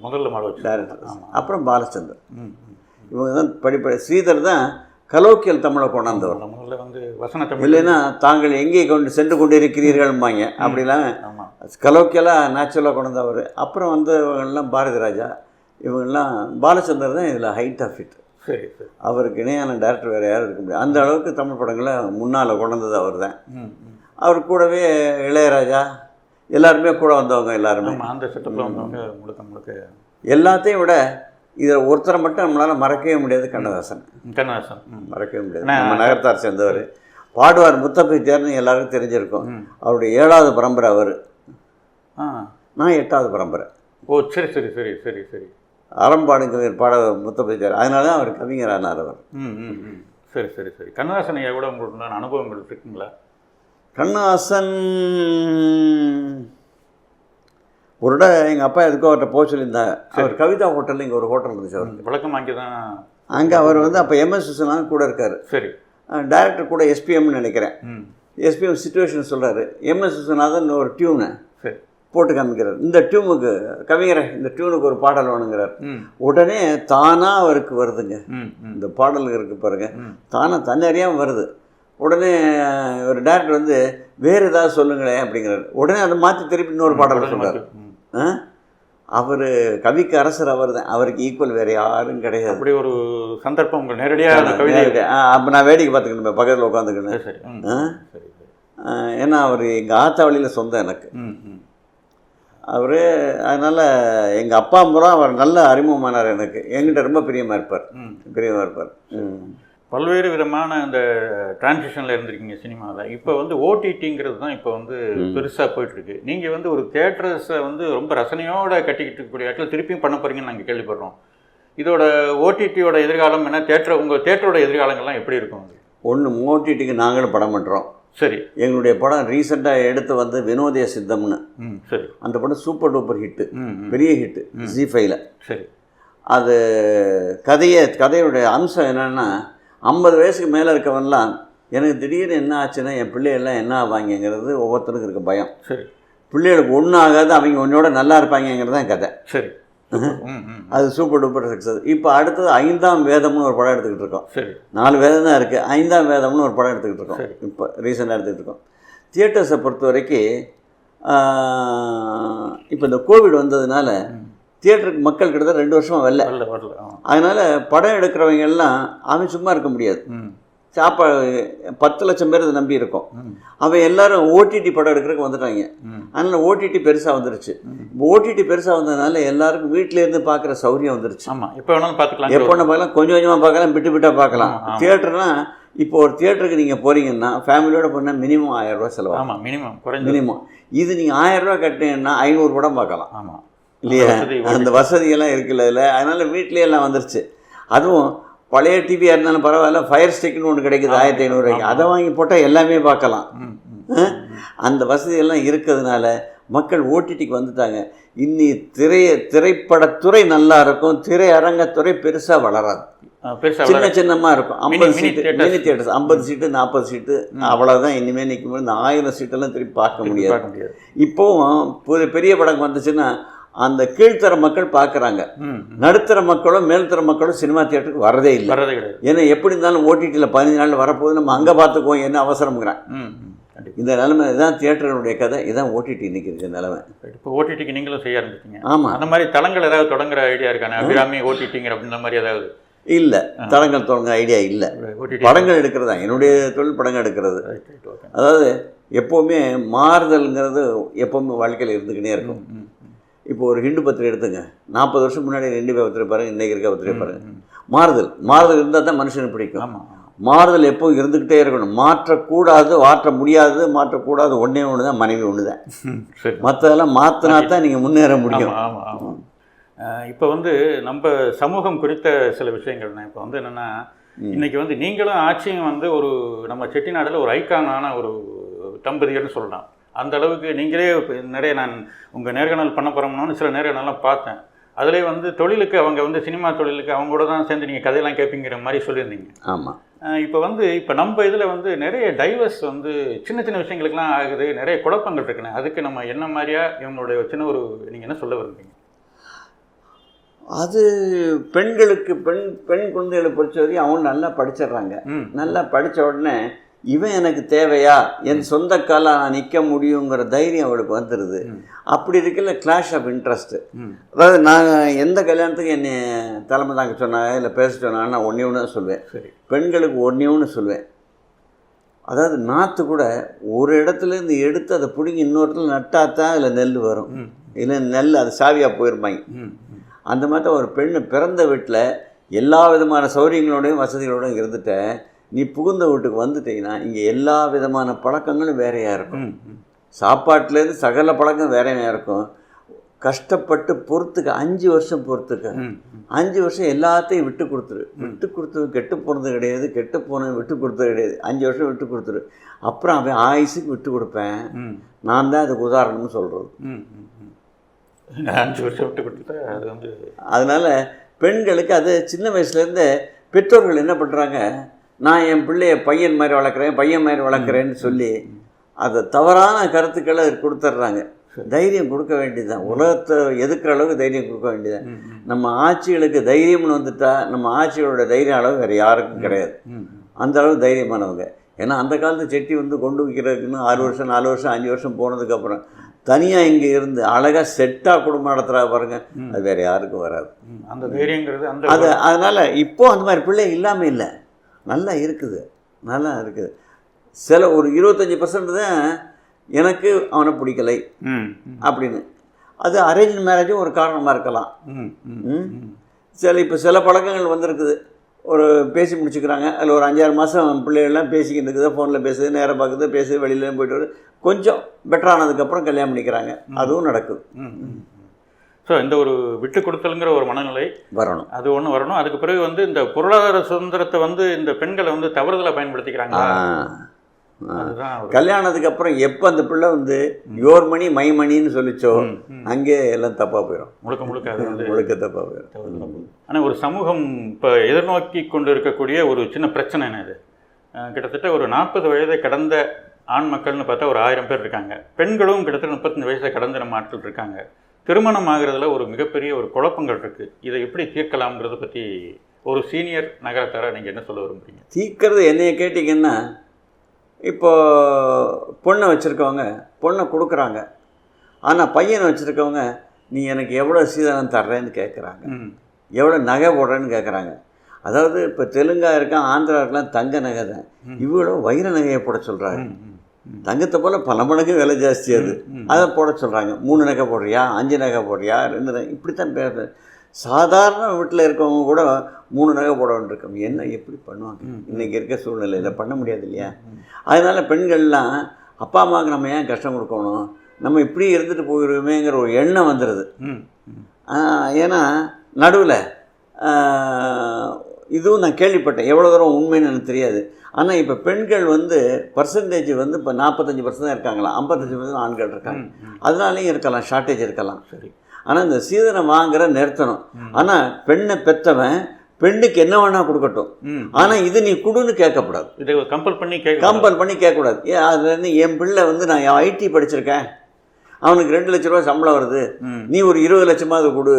முதல்ல வச்சு டேரக்டர் அப்புறம் பாலச்சந்தர். ம் இவங்க தான் படிப்படி ஸ்ரீதர் தான் கலோக்கியல் தமிழை கொண்டாந்தவர். முதல்ல வந்து வசன தமிழ். இல்லைன்னா தாங்கள் எங்கே கொண்டு சென்று கொண்டு இருக்கிறீர்கள்பாங்க அப்படிலாம் கலோக்கியலாக நேச்சுரலாக கொண்டு வந்தவர் அப்புறம் வந்தவங்கெல்லாம் பாரதி ராஜா. இவங்கெல்லாம் பாலச்சந்தர் தான் இதில் ஹைட் ஆஃப் இட் சரி சரி. அவருக்கு இணையான டேரக்டர் வேறு யாரும் இருக்க முடியாது. அந்த அளவுக்கு தமிழ் படங்களை முன்னால் கொண்டு வந்தது அவர் தான். அவர் கூடவே இளையராஜா எல்லாருமே கூட வந்தவங்க எல்லாருமே. அந்த செட்டப்பில் வந்தவங்க முழுக்க முழுக்க. எல்லாத்தையும் விட இதில் ஒருத்தரை மட்டும் நம்மளால் மறக்கவே முடியாது கண்ணதாசன். கண்ணதாசன். மறக்கவே முடியாது. நம்ம நகரத்தார் சேர்ந்தவர். பாடுவார் முத்தப்பைத்தியார்னு எல்லாருக்கும் தெரிஞ்சிருக்கும். அவருடைய ஏழாவது பரம்பரை அவர். நான் எட்டாவது பரம்பரை. ஓ சரி சரி சரி சரி சரி. அறம்பாடுங்க பாட முத்தப்பைத்தியார் அதனால தான் அவர் கவிஞர் ஆனார் அவர் சரி சரி சரி. கண்ணதாசன் ஐயா கூட உங்களுக்கு உண்டான அனுபவங்கள் இருக்குங்களா? கண்ணதாசன் ஒரு இடம் எங்கள் அப்பா எதுக்கோ அவர்கிட்ட போக சொல்லியிருந்தாங்க அவர் கவிதா ஹோட்டலில் இங்கே ஒரு ஹோட்டல் இருந்துச்சு அவருக்கு. விளக்கம் வாங்கி தான் அங்கே அவர் வந்து அப்போ எம்எஸ் விஸ்வநாதன் கூட இருக்கார். சரி. டைரக்டர் கூட எஸ்பிஎம்னு நினைக்கிறேன். எஸ்பிஎம் சுச்சுவேஷன் சொல்கிறாரு எம்எஸ் விஸ்வநாதன் ஒரு டியூனு சரி. போட்டு காமிக்கிறார். இந்த டியூனுக்கு கவிஞரை இந்த டியூனுக்கு ஒரு பாடல் வேணுங்கிறார். உடனே தானாக அவருக்கு வருதுங்க. இந்த பாடல் இருக்கு பாருங்க. ம். தானே தன்னறியாமல் வருது. உடனே ஒரு டேரக்டர் வந்து வேறு ஏதாவது சொல்லுங்களேன் அப்படிங்கிறாரு. உடனே அதை மாற்றி திருப்பி இன்னொரு பாடல் சொல்றாரு. ம். அவர் கவிக்கு அரசர் அவர் தான். அவருக்கு ஈக்குவல் வேறு யாரும் கிடையாது. அப்படி ஒரு சந்தர்ப்பம் உங்கள் நேரடியாக கவிதை அப்போ நான் வேடிக்கை பார்த்துக்கணும் பக்கத்தில் உட்காந்துக்கணும் ஏன்னா அவர் எங்கள் ஆத்தா வழியில் சொந்தம் எனக்கு. அவர் அதனால் எங்கள் அப்பா முறை அவர் நல்ல அறிமுகமானார் எனக்கு. என்கிட்ட ரொம்ப பிரியமாக இருப்பார். பிரியமாக இருப்பார். பல்வேறு விதமான இந்த டிரான்சிஷனில் இருந்திருக்கீங்க சினிமாவில் இப்போ வந்து ஓடிடிங்கிறது தான் இப்போ வந்து பெருசாக போயிட்டுருக்கு. நீங்கள் வந்து ஒரு தேட்டர்ஸை வந்து ரொம்ப ரசனையோட கட்டிக்கிட்டு இருக்கக்கூடிய இடத்துல திருப்பியும் பண்ண போகிறீங்கன்னு நாங்கள் கேள்விப்படுறோம். இதோட ஓடிடியோட எதிர்காலம் என்ன? தேட்டர் உங்கள் தேட்டரோட எதிர்காலங்கள்லாம் எப்படி இருக்கும் அது? ஒன்று மோட்டிட்டுக்கு நாங்களும் படம் பண்ணுறோம் சரி. எங்களுடைய படம் ரீசெண்டாக எடுத்து வந்து வினோதய சித்தம்னு. சரி. அந்த படம் சூப்பர் டூப்பர் ஹிட்டு பெரிய ஹிட்டு ஜி ஃபைவ்ல. சரி. அது கதையை கதையுடைய அம்சம் என்னென்னா ஐம்பது வயசுக்கு மேலே இருக்கவன்லாம் எனக்கு திடீர்னு என்ன ஆச்சுன்னா என் பிள்ளைகள்லாம் என்ன ஆவாங்கங்கிறது ஒவ்வொருத்தருக்கும் இருக்க பயம். சரி. பிள்ளைகளுக்கு ஒன்றும் ஆகாது அவங்க உன்னோட நல்லா இருப்பாங்கங்கிறது தான் கதை. சரி. அது சூப்பர் டூப்பர் சக்ஸஸ் இப்போ அடுத்தது ஐந்தாம் வேதம்னு ஒரு படம் எடுத்துக்கிட்டு இருக்கோம். சரி. நாலு வேதம் தான் இருக்குது ஐந்தாம் வேதம்னு ஒரு படம் எடுத்துக்கிட்டு இருக்கோம். இப்போ ரீசெண்டாக எடுத்துக்கிட்டு இருக்கோம். தியேட்டர்ஸை பொறுத்த வரைக்கும் இப்போ இந்த கோவிட் வந்ததுனால தியேட்டருக்கு மக்கள் கிட்டத்தட்ட ரெண்டு வருஷமாக வரல. அதனால் படம் எடுக்கிறவங்க எல்லாம் அவன் சும்மா இருக்க முடியாது. ம் சாப்பாடு பத்து லட்சம் பேர் இதை நம்பி இருக்கோம். அவன் எல்லாரும் ஓடிடி படம் எடுக்கிறதுக்கு வந்துட்டாங்க. அதனால் ஓடிடி பெருசாக வந்துருச்சு. இப்போ ஓடிடி பெருசாக வந்ததுனால எல்லாருக்கும் வீட்டில இருந்து பார்க்குற சௌரியம் வந்துருச்சு. ஆமாம் எப்போ வேணாலும் பார்த்துக்கலாம் எப்போ நம்ம பார்க்கலாம் கொஞ்சம் கொஞ்சமாக பார்க்கலாம் விட்டு விட்டா பார்க்கலாம். தியேட்டர்னா இப்போ ஒரு தியேட்டருக்கு நீங்கள் போகிறீங்கன்னா ஃபேமிலியோட போனால் மினிமம் ஆயிரம் ரூபாய் செலவாகும். ஆமாம் மினிமம் குறைஞ்சது. மினிமம். இது நீங்கள் ஆயிரம் ரூபாய் கட்டினீங்கன்னா ஐநூறு படம் பார்க்கலாம். ஆமாம் இல்லையா? அந்த வசதியெல்லாம் இருக்குல்ல இதில் அதனால் வீட்டிலே எல்லாம் வந்துருச்சு. அதுவும் பழைய டிவியாக இருந்தாலும் பரவாயில்ல ஃபயர் ஸ்டிக்னு ஒன்று கிடைக்குது ஆயிரத்தி ஐநூறுரூவாய்க்கு அதை வாங்கி போட்டால் எல்லாமே பார்க்கலாம்? அந்த வசதியெல்லாம் இருக்கிறதுனால மக்கள் ஓடிடிக்கு வந்துட்டாங்க. இன்னி திரைய திரைப்படத்துறை நல்லா இருக்கும் திரையரங்கத்துறை பெருசாக வளராது. சின்ன சின்னமாக இருக்கும். ஐம்பது சீட்டு. மினி தியேட்டர்ஸ் ஐம்பது சீட்டு நாற்பது சீட்டு அவ்வளோதான் இனிமேல் நிற்கும் இந்த ஆயிரம் சீட்டெல்லாம் திருப்பி பார்க்க முடியாது. இப்போவும் புது பெரிய படம் வந்துச்சுன்னா அந்த கீழ்த்தர மக்கள் பார்க்குறாங்க. நடுத்தர மக்களும் மேல்தர மக்களும் சினிமா தியேட்டருக்கு வரதே இல்லை. வர்றதே கிடையாது. ஏன்னா எப்படி இருந்தாலும் ஓடிடியில் பதினஞ்சு நாள் வரப்போகுது நம்ம அங்கே பார்த்துக்குவோம் என்ன அவசரம்ங்கிறான் இந்த நிலைமை இதுதான் தியேட்டருடைய கதை இதான் ஓடிடி இன்னைக்கு இருக்க நிலைமை. இப்போ ஓடிடிக்கு நீங்களும் செய்ய ஆரம்பிச்சிங்க. ஆமாம் அந்த மாதிரி தளங்கள் ஏதாவது தொடங்குற ஐடியா இருக்கானே? அபிராமி ஓடிடிங்கிற அப்படின்ற மாதிரி ஏதாவது? இல்லை. தடங்கள் தொடங்க ஐடியா இல்லை. படங்கள் எடுக்கிறது தான். என்னுடைய தொழில் படங்கள் எடுக்கிறது. அதாவது எப்போவுமே மாறுதல்ங்கிறது எப்போவுமே வாழ்க்கையில் இருந்துக்கிட்டே இருக்கும். இப்போ ஒரு ஹிண்டு பத்திரிகை எடுத்துங்க. நாற்பது வருஷம் முன்னாடி ஹிண்டு பத்திரிகை பாருங்க இன்னைக்கு இருக்க பத்திரிகை பாருங்க மாறுதல். மாறுதல் இருந்தால் தான் மனுஷனுக்கு பிடிக்கும். ஆமாம் மாறுதல் எப்பவும் இருந்துக்கிட்டே இருக்கணும். மாற்றக்கூடாது மாற்ற முடியாது மாற்றக்கூடாது ஒன்றே ஒன்று தான் மனைவி ஒன்று தான். மற்றதெல்லாம் மாற்றினா தான் நீங்கள் முன்னேற முடியும். இப்போ வந்து நம்ம சமூகம் குறித்த சில விஷயங்கள்னா இப்போ வந்து என்னென்னா இன்னைக்கு வந்து நீங்களும் ஆட்சியும் வந்து ஒரு நம்ம செட்டிநாடில் ஒரு ஐக்கானான ஒரு தம்பதிகள்னு சொல்லலாம். அந்த அளவுக்கு நீங்களே இப்ப நிறைய நான் உங்கள் நேர்காணல் பண்ண போகிறோம்னு சில நேர்காணலாம் பார்த்தேன். அதிலே வந்து தொழிலுக்கு அவங்க வந்து சினிமா தொழிலுக்கு அவங்க கூட தான் சேர்ந்து நீங்கள் கதையெல்லாம் கேட்பீங்கிற மாதிரி சொல்லியிருந்தீங்க. ஆமாம் இப்போ வந்து இப்போ நம்ம இதில் வந்து நிறைய டைவர்ஸ் வந்து சின்ன சின்ன விஷயங்களுக்குலாம் ஆகுது நிறைய குழப்பங்கள் இருக்குண்ணே. அதுக்கு நம்ம என்ன மாதிரியா இவங்களுடைய சின்ன ஒரு நீங்கள் என்ன சொல்ல விரும்புறீங்க? அது பெண்களுக்கு பெண் பெண் குழந்தைகளை பொறுத்தவரைக்கும் அவங்க நல்லா படிச்சிடுறாங்க. ம். நல்லா படித்த உடனே இவன் எனக்கு தேவையா? என் சொந்த கால நான் நிற்க முடியுங்கிற தைரியம் அவளுக்கு வந்துடுது. அப்படி இருக்கல கிளாஷ் ஆஃப் இன்ட்ரெஸ்ட்டு அதாவது நான் எந்த கல்யாணத்துக்கு என்னை தலைமை தாங்க சொன்னாங்க இல்லை பேச சொன்னாங்க நான் ஒன்றே ஒன்று தான் சொல்வேன். சரி. பெண்களுக்கு ஒன்றே ஒன்று சொல்வேன். அதாவது நாற்று கூட ஒரு இடத்துலேருந்து எடுத்து அதை பிடிங்கி இன்னொருத்துல நட்டாத்தான் அதில் நெல் வரும். இல்லை நெல் அது சாவியாக போயிருப்பாங்க. அந்த மாதிரி ஒரு பெண்ணு பிறந்த வீட்டில் எல்லா விதமான சௌகரியங்களோடையும் வசதிகளோடையும் இருந்துட்ட நீ புகுந்த வீட்டுக்கு வந்துட்டீங்கன்னா இங்கே எல்லா விதமான பழக்கங்களும் வேறையாக இருக்கும். சாப்பாட்டுலேருந்து சகல பழக்கம் வேறையாக இருக்கும். கஷ்டப்பட்டு பொறுத்துக்க அஞ்சு வருஷம் பொறுத்துக்க. அஞ்சு வருஷம் எல்லாத்தையும் விட்டு கொடுத்துரு. விட்டு கொடுத்தது கெட்டு போனது கிடையாது கெட்டு போனது விட்டு கொடுத்தது கிடையாது. அஞ்சு வருஷம் விட்டு கொடுத்துரு. அப்புறம் அவன் ஆயுசுக்கு விட்டு கொடுப்பேன். நான் தான் அதுக்கு உதாரணம்னு சொல்கிறது அஞ்சு வருஷம் விட்டு கொடுத்தா அது வந்து அதனால் பெண்களுக்கு அது சின்ன வயசுலேருந்தே பெற்றோர்கள் என்ன பண்ணுறாங்க நான் என் பிள்ளைய பையன் மாதிரி வளர்க்குறேன் பையன் மாதிரி வளர்க்குறேன்னு சொல்லி அதை தவறான கருத்துக்களை கொடுத்துட்றாங்க. தைரியம் கொடுக்க வேண்டியதுதான். உலகத்தை எதுக்குற அளவுக்கு தைரியம் கொடுக்க வேண்டியதுதான். நம்ம ஆட்சிகளுக்கு தைரியம்னு வந்துட்டா நம்ம ஆட்சிகளோட தைரியம் அளவு வேறு யாருக்கும் கிடையாது. அந்த அளவு தைரியமானவங்க. ஏன்னா அந்த காலத்து செட்டி வந்து கொண்டு வைக்கிறதுக்குன்னு ஆறு வருஷம் நாலு வருஷம் அஞ்சு வருஷம் போனதுக்கப்புறம் தனியாக இங்கே இருந்து அழகாக செட்டாக குடும்பம் நடத்துகிறா பாருங்க அது வேறு யாருக்கும் வராது. அந்த தைரியங்கிறது அந்த அது அதனால் இப்போ அந்த மாதிரி பிள்ளை இல்லாமல் இல்லை. நல்லா இருக்குது. நல்லா இருக்குது. சில ஒரு இருபத்தஞ்சி பர்சன்ட் தான் எனக்கு அவனை பிடிக்கலை. அப்படின்னு. அது அரேஞ்ச் மேரேஜும் ஒரு காரணமாக இருக்கலாம்? சில இப்போ சில பழக்கங்கள் வந்திருக்குது. ஒரு பேசி முடிச்சுக்கிறாங்க. அதில் ஒரு அஞ்சாறு மாதம் பிள்ளைகள்லாம் பேசிக்கிட்டு இருக்குது. ஃபோனில் பேசுது நேரம் பார்க்குது பேசுது வெளியில போயிட்டு வருது. கொஞ்சம் பெட்டர் ஆனதுக்கப்புறம் கல்யாணம் பண்ணிக்கிறாங்க. அதுவும் நடக்குது. ஸோ இந்த ஒரு விட்டு கொடுத்தலுங்கிற ஒரு மனநிலை வரணும். அது ஒன்று வரணும். அதுக்கு பிறகு வந்து இந்த பொருளாதார சுதந்திரத்தை வந்து இந்த பெண்களை வந்து தவறுதலாக பயன்படுத்திக்கிறாங்க கல்யாணத்துக்கு அப்புறம் எப்போ அந்த பிள்ளை வந்து யோர் மணி மை மணின்னு சொல்லிச்சோ. அங்கே எல்லாம் தப்பாக போயிடும் முழுக்க முழுக்க அது வந்து முழுக்க தப்பாக போயிடும் ஆனால் ஒரு சமூகம் இப்போ எதிர்நோக்கி கொண்டு இருக்கக்கூடிய ஒரு சின்ன பிரச்சனை என்ன இது? கிட்டத்தட்ட ஒரு நாற்பது வயதை கடந்த ஆண் மக்கள்னு பார்த்தா ஒரு ஆயிரம் பேர் இருக்காங்க. பெண்களும் கிட்டத்தட்ட முப்பத்தஞ்சு வயசை கடந்த நம்ம ஆட்கள் இருக்காங்க. திருமணம் ஆகுறதுல ஒரு மிகப்பெரிய ஒரு குழப்பங்கள் இருக்குது இதை எப்படி தீர்க்கலாம்ங்கிறத பற்றி ஒரு சீனியர் நகரத்தார நீங்கள் என்ன சொல்ல விரும்புறீங்க? தீக்கிறது என்னைய கேட்டிங்கன்னா இப்போ பொண்ணை வச்சுருக்கவங்க பொண்ணை கொடுக்குறாங்க. ஆனால் பையனை வச்சுருக்கவங்க நீ எனக்கு எவ்வளோ சீதனம் தர்றேன்னு கேட்குறாங்க எவ்வளோ நகை போடுறேன்னு கேட்குறாங்க அதாவது இப்போ தெலுங்கா இருக்கான் ஆந்திரா இருக்கலாம் தங்க நகை தான். இவ்வளோ வைர நகையை போட சொல்கிறாங்க. தங்கத்தை போல் பல மடங்கு விலை ஜாஸ்தி அது. அதை போட சொல்கிறாங்க மூணு நகை போடுறியா அஞ்சு நகை போடுறியா ரெண்டு நகை. இப்படி தான் பேர் சாதாரண வீட்டில் இருக்கவங்க கூட மூணு நகை போட வேண்டியிருக்கோம். என்ன எப்படி பண்ணுவாங்க? இன்றைக்கி இருக்க சூழ்நிலையில் பண்ண முடியாது இல்லையா? அதனால் பெண்கள்லாம் அப்பா அம்மாவுக்கு நம்ம ஏன் கஷ்டம் கொடுக்கணும்? நம்ம இப்படி இருந்துட்டு போயிடுவோமேங்கிற ஒரு எண்ணம் வந்துடுது ஏன்னா நடுவில் இதுவும் நான் கேள்விப்பட்டேன். எவ்வளோ தூரம் உண்மைன்னு எனக்கு தெரியாது. ஆனால் இப்போ பெண்கள் வந்து பர்சன்டேஜ் வந்து இப்போ நாற்பத்தஞ்சு பர்சன்ட் தான் இருக்காங்களா? ஐம்பத்தஞ்சு பர்சன்ட் ஆண்கள் இருக்காங்க. அதனாலையும் இருக்கலாம் ஷார்ட்டேஜ் இருக்கலாம். சரி. ஆனால் இந்த சீதனம் வாங்குற நிறுத்தணும். ஆனால் பெண்ணை பெற்றவன் பெண்ணுக்கு என்ன வேணால் கொடுக்கட்டும். ஆனால் இது நீ கொடுன்னு கேட்கக்கூடாது. இதை கம்பல் பண்ணி கேட்க கம்பல் பண்ணி கேட்கக்கூடாது. ஏன் அதுல இருந்து என் பிள்ளை வந்து நான் ஐடி படிச்சிருக்கேன். அவனுக்கு ரெண்டு லட்ச ரூபா சம்பளம் வருது. நீ ஒரு இருபது லட்சமாவது கொடு.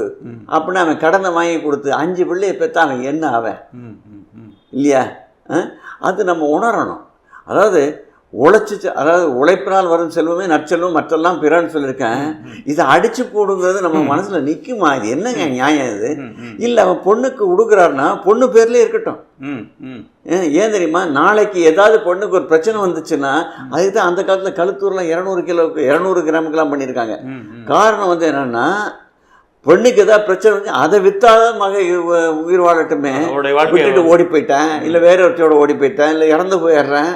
அப்படின்னு அவன் கடனை வாங்கி கொடுத்து அஞ்சு பிள்ளையை பெற்ற அவன்? என்ன அவன் இல்லையா? அது நம்ம உணரணும். அதாவது உழைச்சி அதாவது உழைப்பினால் வரும் செல்வமே நற்செல்வம் மற்றெல்லாம் பிறன்னு சொல்லியிருக்கேன். இதை அடிச்சு போடுங்கிறது நம்ம மனசுல நிக்குமா? இது என்னங்க நியாயம் இது. இல்லை அவன் பொண்ணுக்கு கொடுக்குறாருன்னா பொண்ணு பேர்லேயே இருக்கட்டும். ஏன் தெரியுமா? நாளைக்கு ஏதாவது பொண்ணுக்கு ஒரு பிரச்சனை வந்துச்சுன்னா அதுக்கு தான் அந்த காலத்தில் கழுத்தூர்லாம் இரநூறு கிலோவுக்கு இரநூறு கிராமுக்கெல்லாம் பண்ணியிருக்காங்க. காரணம் வந்து என்னன்னா பெண்ணுக்கு ஏதாவது பிரச்சனை அதை வித்தாதான் மக உயிர் வாழட்டுமே. வாழ்க்கை விட்டுட்டு ஓடி போயிட்டேன் இல்லை வேற ஒருத்தையோட ஓடி போயிட்டேன் இல்லை இறந்து போயிடுறேன்.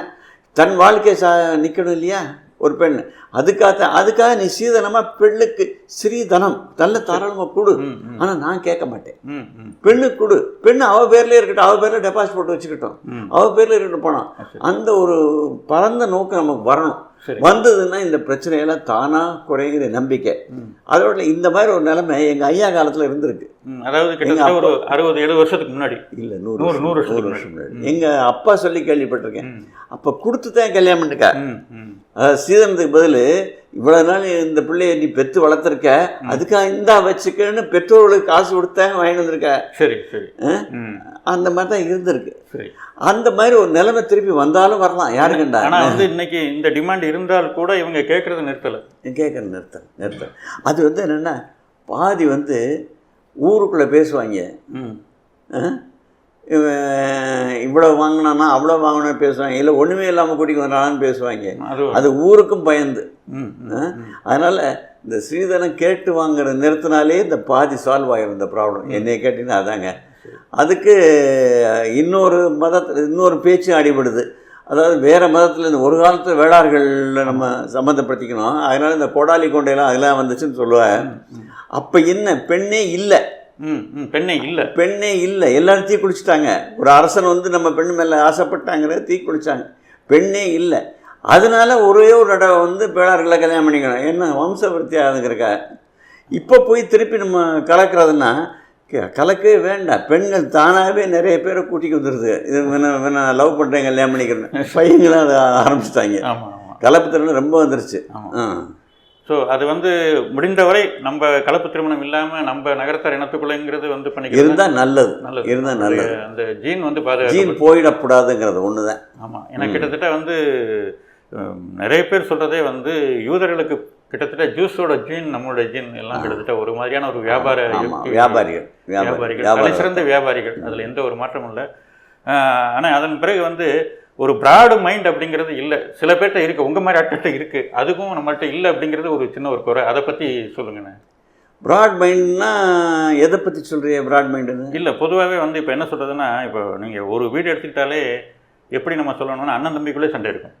தன் வாழ்க்கையை சா நிற்கணும் இல்லையா? ஒரு பெண். அதுக்காக அதுக்காக நீ சீதனமாக பெண்ணுக்கு ஸ்ரீதனம் நல்ல தாராளமாக கொடு. ஆனால் நான் கேட்க மாட்டேன். பெண்ணுக்கு கொடு. பெண்ணு அவ பேர்லயே இருக்கட்டும். அவ பேர்ல டெபாசிட் போட்டு வச்சுக்கிட்டோம். ம். அவ பேர்ல இருக்கட்டும் சரி. அந்த ஒரு பரந்த நோக்கம் நமக்கு வரணும். வந்ததுன்னா இந்த பிரச்சனையெல்லாம் தானா குறைங்கிற நம்பிக்கை. அதோட இந்த மாதிரி ஒரு நிலைமை எங்க ஐயா காலத்துல இருந்திருக்கு. அதாவது கிட்டத்தட்ட ஒரு அறுபது எழுபது வருஷத்துக்கு முன்னாடி. இல்ல நூறு நூறு, நூறு நூறு வருஷம் முன்னாடி. எங்க அப்பா சொல்லி கேள்விப்பட்டிருக்கேன். அப்ப கொடுத்து தான் கல்யாணம் பண்ணிருக்கா. அதாவது சீதனத்துக்கு பதில் இவ்வளவு நாள் இந்த பிள்ளைய நீ பெத்து வளர்த்துருக்க. அதுக்காக இந்தா வச்சுக்கன்னு பெற்றோர்களுக்கு காசு கொடுத்தேன் வாங்கிட்டு வந்திருக்க. சரி சரி. அந்த மாதிரி தான் இருந்திருக்கு. சரி. அந்த மாதிரி ஒரு நிலைமை திருப்பி வந்தாலும் வரலாம். யாரு கண்டா? ஆனா வந்து இன்னைக்கு இந்த டிமாண்ட் இருந்தால் கூட இவங்க கேட்கறது நிறுத்தல. கேட்குற நிறுத்தம் நிறுத்தம் அது வந்து என்னென்னா பாதி வந்து ஊருக்குள்ளே பேசுவாங்க. இவ்வளோ வாங்கினானா அவ்வளோ வாங்கினா பேசுவாங்க. இல்லை ஒன்றுமே இல்லாமல் கூட்டிக்கு வந்தானான்னு பேசுவாங்க. அது ஊருக்கும் பயந்து? அதனால் இந்த ஸ்ரீதனம் கேட்டு வாங்குற நிறுத்தினாலே இந்த பாதி சால்வ் ஆகிரும் இந்த ப்ராப்ளம் என்னைய கேட்டிங்கன்னா அதாங்க. அதுக்கு இன்னொரு மதத்தில் இன்னொரு பேச்சு அடிபடுது. அதாவது வேறு மதத்தில் இந்த ஒரு காலத்தில் வேளார்களில் நம்ம சம்மந்தப்படுத்திக்கணும் அதனால் இந்த கொடாலி கொண்டையெல்லாம் அதெல்லாம் வந்துச்சுன்னு சொல்லுவேன். அப்போ என்ன பெண்ணே இல்லை. ம் ம் பெண்ணே இல்ல. பெண்ணே இல்லை. எல்லாரும் தீ குளிச்சிட்டாங்க. ஒரு அரசன் வந்து நம்ம பெண் மேலே ஆசைப்பட்டாங்கிற தீ குளிச்சாங்க. பெண்ணே இல்லை. அதனால ஒரே ஒரு தடவை வந்து பேளார்களை கல்யாணம் பண்ணிக்கணும். என்ன வம்ச விருத்தி ஆகுதுங்கிறக்க இப்போ போய் திருப்பி நம்ம கலக்கிறதுனா கலக்கவே வேண்டாம். பெண்கள் தானாகவே நிறைய பேரை கூட்டிக்கு வந்துடுது இது வேணா லவ் பண்ணுறேன் கல்யாணம் பண்ணிக்கிறேன் பையங்களும் அதை ஆரம்பிச்சிட்டாங்க. கலப்பு திறன் ரொம்ப வந்துருச்சு. ஆ. ஸோ அது வந்து முடிந்தவரை நம்ம கலப்பு திருமணம் இல்லாமல் நம்ம நகரத்தார் இனத்துக்குள்ளங்கிறது வந்து பண்ணிக்கிறது இருந்தால் நல்லது. நல்லது. இருந்தால் நல்லது. அந்த ஜீன் வந்து ஜீன் பாதுகாப்பு போயிடக்கூடாதுங்கிறது ஒன்று தான் ஆமாம் ஏன்னா கிட்டத்தட்ட வந்து நிறைய பேர் சொல்கிறதே வந்து யூதர்களுக்கு கிட்டத்தட்ட ஜூஸோட ஜீன் நம்மளோட ஜீன் எல்லாம் கிட்டத்தட்ட ஒரு மாதிரியான ஒரு வியாபார. வியாபாரிகள். வியாபாரி. வியாபாரிகள். சிறந்த வியாபாரிகள். அதில் எந்த ஒரு மாற்றமும் இல்லை. ஆனால் அதன் பிறகு வந்து ஒரு பிராடு மைண்ட் அப்படிங்கிறது இல்லை. சில பேர்கிட்ட இருக்குது உங்கள் மாதிரி ஆட்கிட்ட இருக்குது அதுக்கும் நம்மள்ட்ட இல்லை அப்படிங்கிறது ஒரு சின்ன ஒரு குறை. அதை பற்றி சொல்லுங்கண்ணே. ப்ராட் மைண்ட்னா எதை பற்றி சொல்கிறீங்க ப்ராட் மைண்டுன்னு இல்லை பொதுவாகவே வந்து இப்போ என்ன சொல்கிறதுன்னா இப்போ நீங்கள் ஒரு வீடு எடுத்துக்கிட்டாலே எப்படி நம்ம சொல்லணும்னா அண்ணன் தம்பிக்குள்ளே சண்டை இருக்கும்.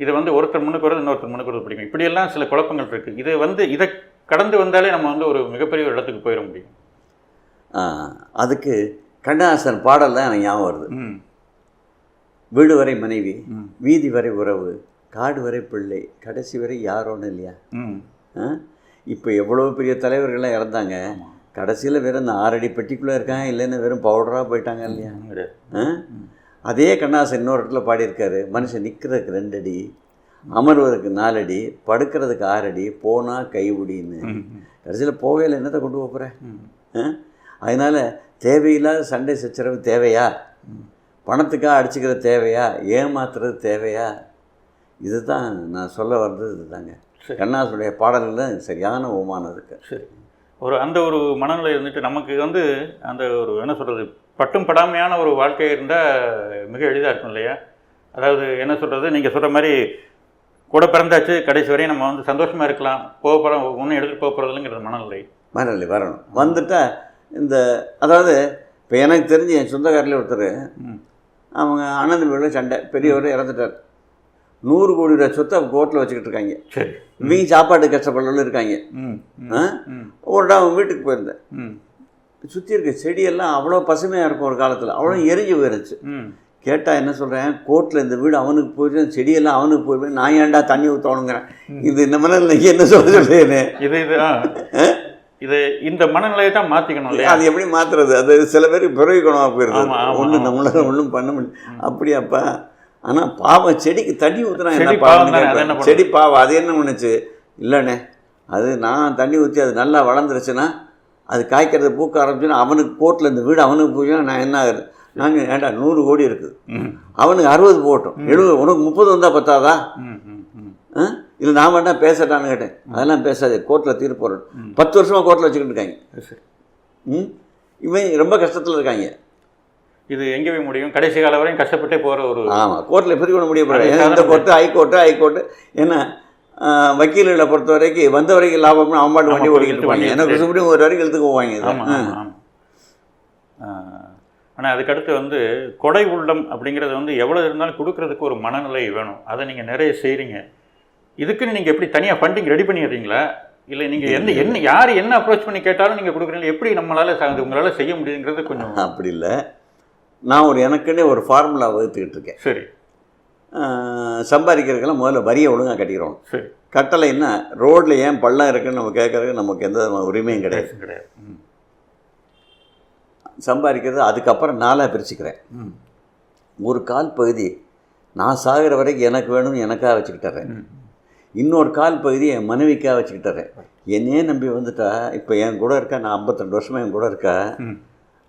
இது வந்து ஒருத்தர் முன்னுக்கு வருது இன்னொருத்தர் முன்னுக்கு வருது பிடிக்கும். இப்படியெல்லாம் சில குழப்பங்கள் இருக்குது இது வந்து இதை கடந்து வந்தாலே நம்ம வந்து ஒரு மிகப்பெரிய ஒரு இடத்துக்கு போயிட முடியும். அதுக்கு கண்ணதாசன் பாடல் தான் எனக்கு ஞாபகம் வருது. ம். வீடு வரை மனைவி. வீதி வரை உறவு காடு வரை பிள்ளை கடைசி வரை யாரோன்னு இல்லையா? இப்போ எவ்வளோ பெரிய தலைவர்கள்லாம் இறந்தாங்க. கடைசியில் வெறும் இந்த ஆறடி பெட்டிக்குள்ளே இருக்காங்க இல்லைன்னு வெறும் பவுடராக போயிட்டாங்க இல்லையா? அதே கண்ணாசன் இன்னொரு இடத்துல பாடியிருக்காரு மனுஷன் நிற்கிறதுக்கு ரெண்டு அடி அமர்வதற்கு நாலடி படுக்கிறதுக்கு ஆறடி போனால் கைவுடின்னு கடைசியில் போகையில் என்னத்தை கொண்டு போகிறேன். அதனால் தேவையில்லாத சண்டை சச்சரவு தேவையா? பணத்துக்காக அடிச்சுக்கிற தேவையா? ஏமாத்துறது தேவையா? இதுதான் நான் சொல்ல வந்தது இதுதாங்க. கண்ணாசுடைய பாடல்களில் சரியான ஓமானம் இருக்கு. சரி. ஒரு அந்த ஒரு மனநிலை இருந்துட்டு நமக்கு வந்து அந்த ஒரு என்ன சொல்கிறது பட்டும் படாமையான ஒரு வாழ்க்கை இருந்தால் மிக எளிதாக இருக்கும் இல்லையா? அதாவது என்ன சொல்கிறது நீங்கள் சொல்கிற மாதிரி கூட பிறந்தாச்சு கடைசி வரையும் நம்ம வந்து சந்தோஷமாக இருக்கலாம் போக போகிறோம் ஒன்றும் எடுத்துகிட்டு போக போகிறதில்லைங்கிற மனநிலை. மனநிலை வரணும். வந்துட்டா இந்த அதாவது இப்போ எனக்கு தெரிஞ்சு என் சொந்தக்காரில் ஒருத்தர் அவங்க அண்ணன் சண்டை. பெரியவர் இறந்துட்டார். நூறு கோடி ரூபா சொத்தை கோர்ட்டில் வச்சுக்கிட்டு இருக்காங்க. இவங்க சாப்பாடு கஷ்டப்படல இருக்காங்க. ஒரு நாள் வீட்டுக்கு போயிருந்தேன். ம். சுற்றி இருக்க செடியெல்லாம் அவ்வளோ பசுமையாக இருக்கும் ஒரு காலத்தில். அவ்வளோ எரிஞ்சு போயிருச்சு. கேட்டால் என்ன சொல்கிறேன் கோர்ட்டில் இந்த வீடு அவனுக்கு போயிடுச்சு செடியெல்லாம் அவனுக்கு போயிடுவேன் நான் ஏன்டா தண்ணி ஊற்றணுங்கிறேன் இது இந்த மாதிரி என்ன சொல்ல சொல்லுன்னு இது இந்த மனநிலையை தான் மாற்றிக்கணும் இல்லையா? அது எப்படி மாற்றுறது அது சில பேருக்கு பிறவி குணமாக ஆமா, ஒன்றும். நம்மளால ஒன்றும் பண்ண முடியல. அப்படியாப்பா? ஆனால் பாவம் செடிக்கு தண்ணி ஊற்றுனா என்ன செடி பாவம்? செடி பாவம் அது என்ன பண்ணுச்சு? இல்லைண்ணே அது நான் தண்ணி ஊற்றி அது நல்லா வளர்ந்துருச்சுன்னா அது காய்க்கிறது பூக்க ஆரம்பிச்சுன்னா அவனுக்கு கோர்ட்டில் இந்த வீடு அவனுக்கு போச்சுன்னா நான் என்ன ஆகுது நாங்கள் ஏன்டா நூறு கோடி இருக்குது. அவனுக்கு அறுபது போகட்டும் எழுபது உனக்கு முப்பது வந்தால் பத்தாதா? ஆ? இல்லை நான் வேணா பேசட்டான்னு கேட்டேன். அதெல்லாம் பேசாது கோர்ட்டில் தீர்ப்பு போடணும். பத்து வருஷமாக கோர்ட்டில் வச்சுக்கிட்டு இருக்காங்க. ம்? இவன் ரொம்ப கஷ்டத்தில் இருக்காங்க. இது எங்கே போய் முடியும்? கடைசி காலம் வரையும் கஷ்டப்பட்டே போகிற ஒரு ஆமாம் கோர்ட்டில் எப்படி பண்ண முடிய போகிறேன் இந்த சாதாரண கோர்ட்டு ஹைகோர்ட்டு ஹைகோர்ட்டு? என்ன ஆ, வக்கீல்களை பொறுத்த வரைக்கும் வந்த வரைக்கும் லாபம்னு அவன் பாட்டு வண்டி ஓடிக்கிட்டு வண்டி எனக்கு சுப்ரீம் ஒரு வரைக்கும் இழுத்துக்கு போவாங்க ஆனால் அதுக்கடுத்து வந்து கொடை உள்ளம் அப்படிங்கிறது வந்து எவ்வளோ இருந்தாலும் கொடுக்கறதுக்கு ஒரு மனநிலை வேணும். அதை நீங்கள் நிறைய செய்கிறீங்க இதுக்குன்னு நீங்கள் எப்படி தனியாக ஃபண்டிங் ரெடி பண்ணிடுறீங்களா? இல்லை நீங்கள் எந்த என்ன யார் என்ன அப்ரோச் பண்ணி கேட்டாலும் நீங்கள் கொடுக்குறீங்க எப்படி நம்மளால் அது உங்களால் செய்ய முடியுங்கிறது கொஞ்சம் அப்படி இல்லை. நான் ஒரு எனக்குன்னே ஒரு ஃபார்முலா வகுத்துக்கிட்டு இருக்கேன். சரி. சம்பாதிக்கிறதுக்கெல்லாம் முதல்ல வரியை ஒழுங்காக கட்டிக்கிறோம். சரி. கட்டளைன்னா ரோட்டில் ஏன் பள்ளம் இருக்குன்னு நம்ம கேட்கறதுக்கு நமக்கு எந்த உரிமையும் கிடையாது. கிடையாது. சம்பாதிக்கிறது அதுக்கப்புறம் நாளாக பிரிச்சுக்கிறேன். ஒரு கால் பகுதி நான் சாகிற வரைக்கும் எனக்கு வேணும்னு எனக்காக வச்சுக்கிட்டுறேன் இன்னொரு கால் பகுதி என் மனைவிக்காக வச்சுக்கிட்டுறேன் என்னையே நம்பி வந்துட்டா இப்போ என் கூட இருக்கா நான் 52 வருஷமாக என் கூட இருக்கா?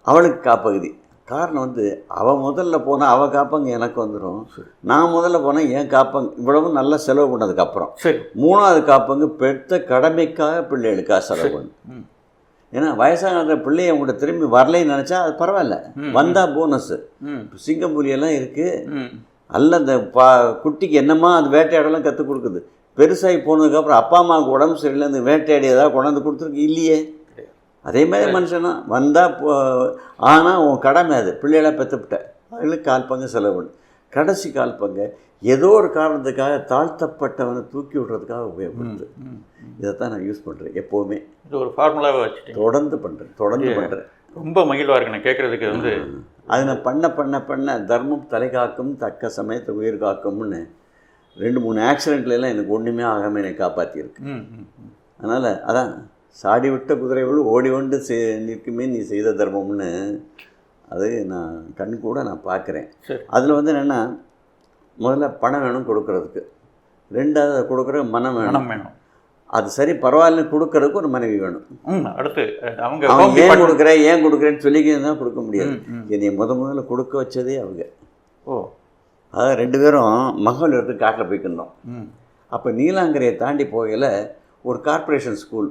அவளுக்கு காப்பகுதி. காரணம் வந்து அவள் முதல்ல போனால் அவள் காப்பங்க எனக்கு வந்துடும் நான் முதல்ல போனால் என் காப்பங்க இவ்வளவு நல்லா செலவு பண்ணதுக்கப்புறம் சரி. மூணாவது காப்பங்கு பெற்ற கடமைக்காக பிள்ளைகளுக்காக செலவு பண்ணு ஏன்னா வயசான பிள்ளைய உங்கள்கிட்ட திரும்பி வரலைன்னு நினச்சா அது பரவாயில்ல. வந்தால் போனஸு ம். சிங்கம்புலியெல்லாம் இருக்குது அல்ல அந்த பா குட்டிக்கு என்னமா அது வேட்டையாடலாம் கற்றுக் கொடுக்குது. பெருசாகி போனதுக்கப்புறம் அப்பா அம்மாவுக்கு உடம்பு சரியில்லை வேட்டையாடி ஏதாவது கொண்டாந்து கொடுத்துருக்கு? இல்லையே. அதே மாதிரி மனுஷனா. வந்தால் ஆனால் உன் கடமை அது. பிள்ளைகளை பெற்றுவிட்ட அவங்களுக்கு கால் பங்கு செலவு. கடைசி கால் பங்கு. ஏதோ ஒரு காரணத்துக்காக தாழ்த்தப்பட்டவனை தூக்கி விடுறதுக்காக உபயோகப்படுது இதைத்தான் நான் யூஸ் பண்ணுறேன் எப்போவுமே. இது ஒரு ஃபார்முலாவை வச்சுட்டீங்க. தொடர்ந்து பண்ணுறேன் தொடர்ந்து பண்ணுறேன் ரொம்ப மகிழ்வாக இருக்கு. நான் கேட்குறதுக்கு வந்து அது நான் பண்ண பண்ண பண்ண தர்மம் தலை காக்கும் தக்க சமயத்தை உயிர் காக்கும்னு ரெண்டு மூணு ஆக்சிடெண்ட்ல எல்லாம் எனக்கு ஒன்றுமே ஆகாமல் என்னை காப்பாற்றியிருக்கு அதனால் அதான் சாடி விட்ட குதிரைகள் ஓடி கொண்டு செ நிற்குமே நீ செய்த தர்மம்னு அது நான் கண் கூட நான் பார்க்குறேன் அதில் வந்து என்னென்னா முதல்ல பணம் வேணும் கொடுக்கறதுக்கு. ரெண்டாவது கொடுக்குற மனம் வேணும். மனம் வேணும். அது சரி பரவாயில்லன்னு கொடுக்கறதுக்கு ஒரு மனைவி வேணும். அடுத்து அவங்க home ஏன் கொடுக்குறேன் ஏன் கொடுக்குறேன்னு சொல்லிக்கிட்டு தான் கொடுக்க முடியாது. என்னை முத முதல்ல கொடுக்க வச்சதே அவங்க. ஓ. அதாவது ரெண்டு பேரும் மகாபலிபுரத்துக்கு காட்டில் போய்க்கிருந்தோம். அப்போ நீலாங்கரையை தாண்டி போகையில் ஒரு கார்ப்பரேஷன் ஸ்கூல்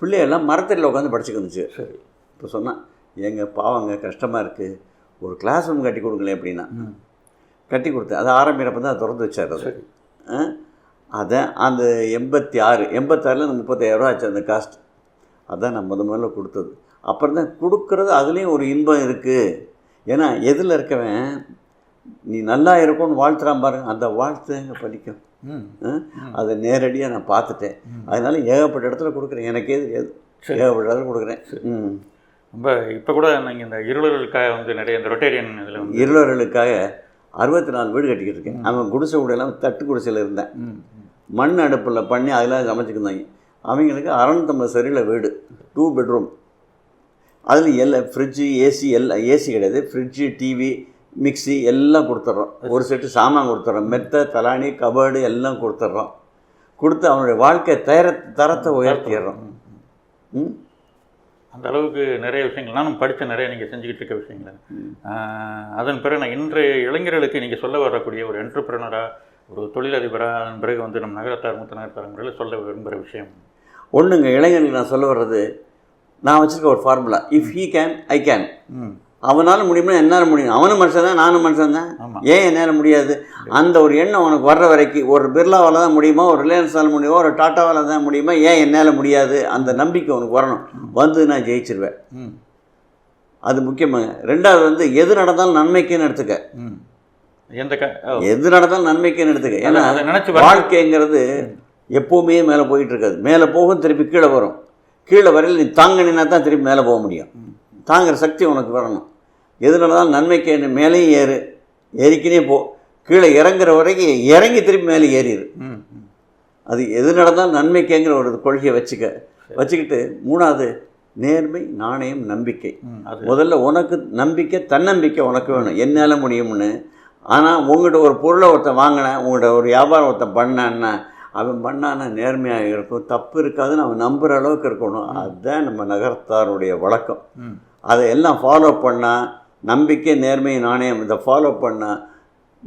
பிள்ளையெல்லாம் மரத்தடியில் உட்காந்து படிச்சுக்க இருந்துச்சு. சரி. இப்போ சொன்னான் எங்க பாவங்க கஷ்டமாக இருக்குது ஒரு கிளாஸ் ரூம் கட்டி கொடுங்களேன் அப்படின்னா. கட்டி கொடுத்தேன் அது ஆரம்பிக்கிறப்ப தான் திறந்து வச்சார் அது? அதை அந்த எண்பத்தி ஆறு எண்பத்தாறில் அந்த முப்பத்தாயிரரூவா ஆச்சு அந்த காஸ்ட் அதான் நான் முத முதல்ல கொடுத்தது. அப்புறம் தான் கொடுக்குறது அதுலேயும் ஒரு இன்பம் இருக்குது ஏன்னா எதில் இருக்கவன் நீ நல்லா இருக்கும்னு வாழ்த்துறான் பாருங்க அந்த வாழ்த்து எங்கே பலிக்கும் ம். ஆ? அதை நேரடியாக நான் பார்த்துட்டேன். அதனால ஏகப்பட்ட இடத்துல கொடுக்குறேன். எனக்கே தெரியாது. ஏகப்பட்ட இடத்துல கொடுக்குறேன். ம். ரொம்ப இப்போ கூட நீங்கள் இந்த இருளர்களுக்காக வந்து நிறைய இந்த ரொட்டேரியன் இதில் இருளர்களுக்காக அறுபத்தி நாலு வீடு கட்டிக்கிட்டு இருக்கேன். அவன் குடிசை வீடெல்லாம் தட்டு குடிசையில் இருந்தேன். மண் அடுப்பில் பண்ணி அதெல்லாம் சமைச்சிக்கிருந்தாங்க அவங்களுக்கு அறநூற்றம்பது சரியில் வீடு டூ பெட்ரூம் அதில் எல்லாம் ஃப்ரிட்ஜு ஏசி எல்லாம் ஏசி கிடையாது. ஃப்ரிட்ஜு டிவி மிக்ஸி எல்லாம் கொடுத்துட்றோம். ஒரு செட்டு சாமான் கொடுத்துட்றோம். மெத்தை தலாணி கபர்டு எல்லாம் கொடுத்துட்றோம். கொடுத்து அவனுடைய வாழ்க்கை தர தரத்தை உயர்த்திடுறோம். ம் அந்த அளவுக்கு நிறைய விஷயங்கள். நானும் படித்த நிறைய நீங்கள் செஞ்சுக்கிட்டு இருக்க விஷயங்கள். அதன் பிறகு நான் இன்றைய இளைஞர்களுக்கு நீங்கள் சொல்ல வரக்கூடிய ஒரு என்டர்பிரனராக ஒரு தொழிலதிபராக அதன் பிறகு வந்து நம்ம நகரத்தார் மூத்த நகரத்தார் முறையில் சொல்ல விரும்புகிற விஷயம். ஒன்றுங்க இளைஞர்களுக்கு நான் சொல்ல வர்றது நான் வச்சுருக்க ஒரு formula if he can I can hmm. அவனால் முடியும்னா என்னால் முடியும். அவனும் மனுஷன் தான் நானும் மனுஷன் தான். ஏன் என்னால் முடியாது? அந்த ஒரு எண்ணம் உனக்கு வர்ற வரைக்கும் ஒரு பிர்லாவால் தான் முடியுமா ஒரு ரிலையன்ஸால் முடியுமா ஒரு டாட்டாவால் தான் முடியுமா ஏன் என்னால் முடியாது? அந்த நம்பிக்கை உனக்கு வரணும். வந்து நான் ஜெயிச்சிருவேன். அது முக்கியமாக ரெண்டாவது வந்து எது நடந்தாலும் நன்மைக்குன்னு எடுத்துக்க. எந்த எது நடந்தாலும் நன்மைக்குன்னு எடுத்துக்க. ஏன்னா அதை நினைச்சு வாழ்க்கைங்கிறது எப்போவுமே மேலே போயிட்டு இருக்காது மேலே போகும் திருப்பி கீழே வரும். கீழே வரையில் நீ தாங்கினா தான் திருப்பி மேலே போக முடியும். தாங்குற சக்தி உனக்கு வரணும். எது நடந்தாலும் நன்மைக்கு மேலேயும் ஏறு? ஏறிக்கினே போ. கீழே இறங்குற வரைக்கும் இறங்கி திருப்பி மேலே ஏறிடு. அது எது நடந்தாலும் நன்மைக்குங்கிற ஒரு கொள்கையை வச்சுக்க. வச்சுக்கிட்டு மூணாவது நேர்மை நாணயம் நம்பிக்கை. முதல்ல உனக்கு நம்பிக்கை தன்னம்பிக்கை உனக்கு வேணும். என்னால் முடியும்னு. ஆனால் உங்கள்கிட்ட ஒரு பொருளை ஒருத்தன் வாங்கினேன் உங்கள்கிட்ட ஒரு வியாபாரம் ஒருத்தன் பண்ணான்னா அவன் பண்ணானா நேர்மையாக இருக்கும். தப்பு இருக்காதுன்னு அவன் நம்புகிற அளவுக்கு இருக்கணும். அதுதான் நம்ம நகரத்தாருடைய வழக்கம். அதை எல்லாம் ஃபாலோ பண்ணால் நம்பிக்கை நேர்மை நாணயம் இதை ஃபாலோ பண்ணால்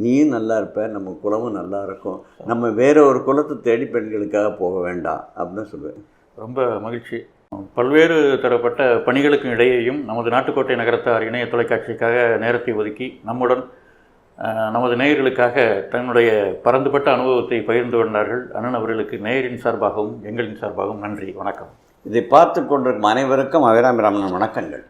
நீயும் நல்லா இருப்ப நம்ம குலமும் நல்லா இருக்கும். நம்ம வேற ஒரு குலத்தை தேடி பெண்களுக்காக போக வேண்டாம் அப்படின்னு சொல்லுவேன். ரொம்ப மகிழ்ச்சி. பல்வேறு தரப்பட்ட பணிகளுக்கும் இடையேயும் நமது நாட்டுக்கோட்டை நகரத்தார் இணைய தொலைக்காட்சிக்காக நேரத்தை ஒதுக்கி நம்முடன் நமது நேயர்களுக்காக தன்னுடைய பரந்துபட்ட அனுபவத்தை பகிர்ந்து கொண்டார்கள். அண்ணன் அவர்களுக்கு நேயரின் சார்பாகவும் எங்களின் சார்பாகவும் நன்றி வணக்கம். இதை பார்த்து கொண்டிருக்கும் அனைவருக்கும் அபிராமி ராமன் வணக்கங்கள்.